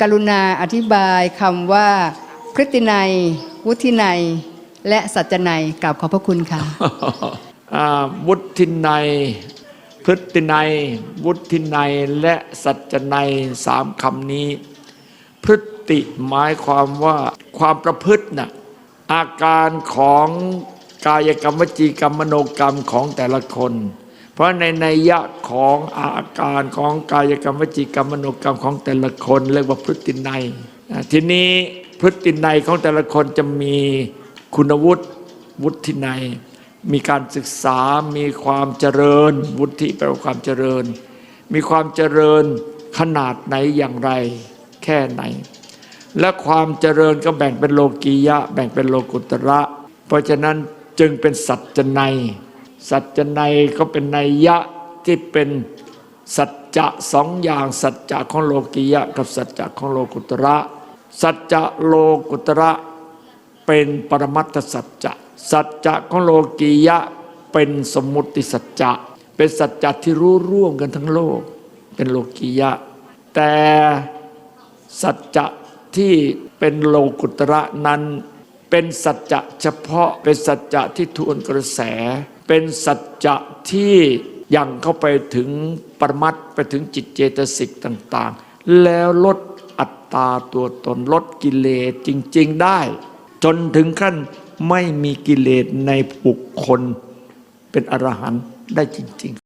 กรุณาอธิบายคำว่าพฤตินัย วุฒินัย และสัจนัยกราบขอบพระคุณค่ะวุฒินัย พฤตินัย วุฒินัย และสัจนัยสามคำนี้ พฤติหมายความว่าความประพฤติน่ะอาการของกายกรรมวจีกรรมมโนกรรมของแต่ละคน เพราะในนัยะของอาการของกายกรรมวจีกรรมมโนกรรมของแต่ละคนเรียกว่าพฤตินัยทีนี้พฤตินัยของแต่ละคนจะมีคุณวุฒิวุฒินัย มีการศึกษา มีความเจริญ วุฒิแปลว่าความเจริญ มีความเจริญขนาดไหนอย่างไร แค่ไหน และความเจริญก็แบ่งเป็นโลกียะ แบ่งเป็นโลกุตระ เพราะฉะนั้นจึงเป็นสัจจนัย สัจจนัยก็เป็นนัยยะที่เป็นสัจจะสองอย่าง สัจจะของโลกียะ กับสัจจะของโลกุตระ สัจจะโลกุตระเป็นปรมัตถสัจจะ สัจจะของโลกียะเป็นสมมุติสัจจะ เป็นสัจจะที่รู้ร่วมกันทั้งโลก เป็นโลกียะ แต่สัจจะที่เป็นโลกุตระนั้น เป็นสัจจะเฉพาะเป็นสัจจะที่ทวนกระแส เป็นสัจจะที่ยังเข้าไปถึงปรมัตถ์ไปถึงจิตเจตสิกต่าง ๆ แล้วลดอัตตาตัวตนลดกิเลสจริง ๆ ได้ จนถึงขั้นไม่มีกิเลสในบุคคล เป็นอรหันต์ได้จริง ๆ